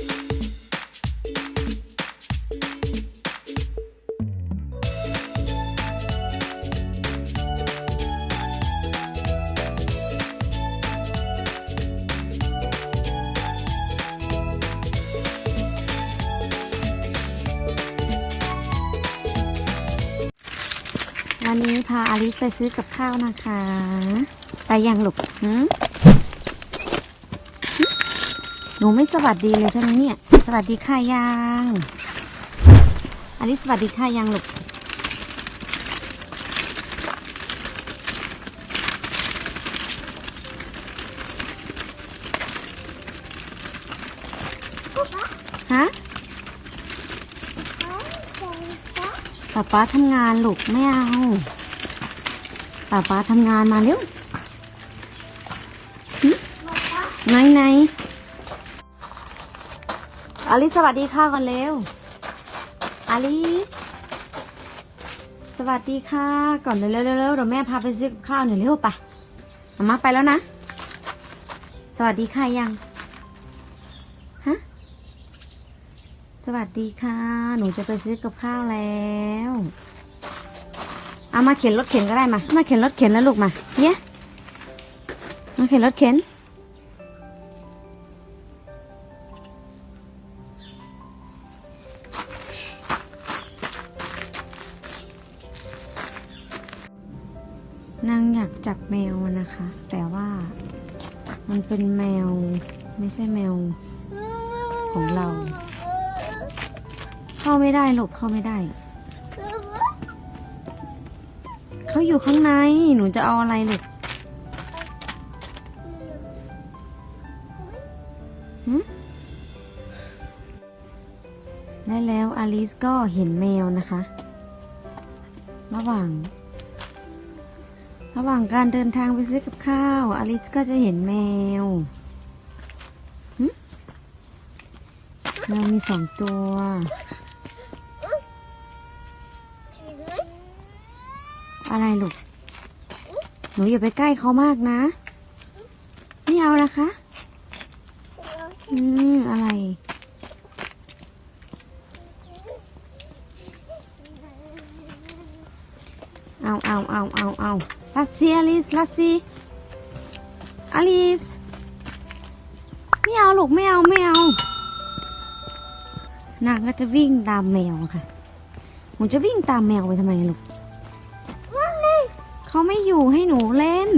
วันนี้พาอาลิสไปซื้อกับข้าวนะคะ ไปยังหลูกหืม หนูไม่สวัสดีเลยใช่ไหมเนี่ย สวัสดีค่ะยังอาลิสสวัสดีค่ะยังลูกฮะป๊าป๊าทำงานลูกไม่เอาป๊าป๊าทำงานมาเร็วไหนไหน ลิสสวัสดีค่ะก่อนเร็วอลิสสวัสดีค่ะ ก่อนเร็วเร็วเร็วเร็วเดี๋ยวแม่พาไปซื้อกับข้าวหน่อยเร็วไปอามาไปแล้วนะ สวัสดีค่ะยังฮะสวัสดีค่ะ หนูจะไปซื้อกับข้าวแล้วเอามาเข็นรถเข็นก็ได้มา มาเข็นรถเข็นแล้วลูกมาเนี่ยมาเข็นรถเข็น นางอยากจับแมวนะคะ แต่ว่ามันเป็นแมวไม่ใช่แมวของเรา เข้าไม่ได้ลูกเข้าไม่ได้ เขาอยู่ข้างในหนูจะเอาอะไรลูกหึและแล้วอลิสก็เห็นแมวนะคะ ระหว่าง ระหว่างการเดินทางไปซื้อกับข้าว อลิสก็จะเห็นแมวแมวมีสองตัว อะไรลูก หนูอย่าไปใกล้เขามากนะ ไม่เอานะคะ อืม อะไร เอาเอาเอาเอาเอาลัสซี่อลิสลัสซี่อลิสไม่เอาลูกไม่เอาไม่เอานางก็จะวิ่งตามแมวอะค่ะหนูจะวิ่งตามแมวไปทำไมลูกเขาไม่อยู่ให้หนูเล่น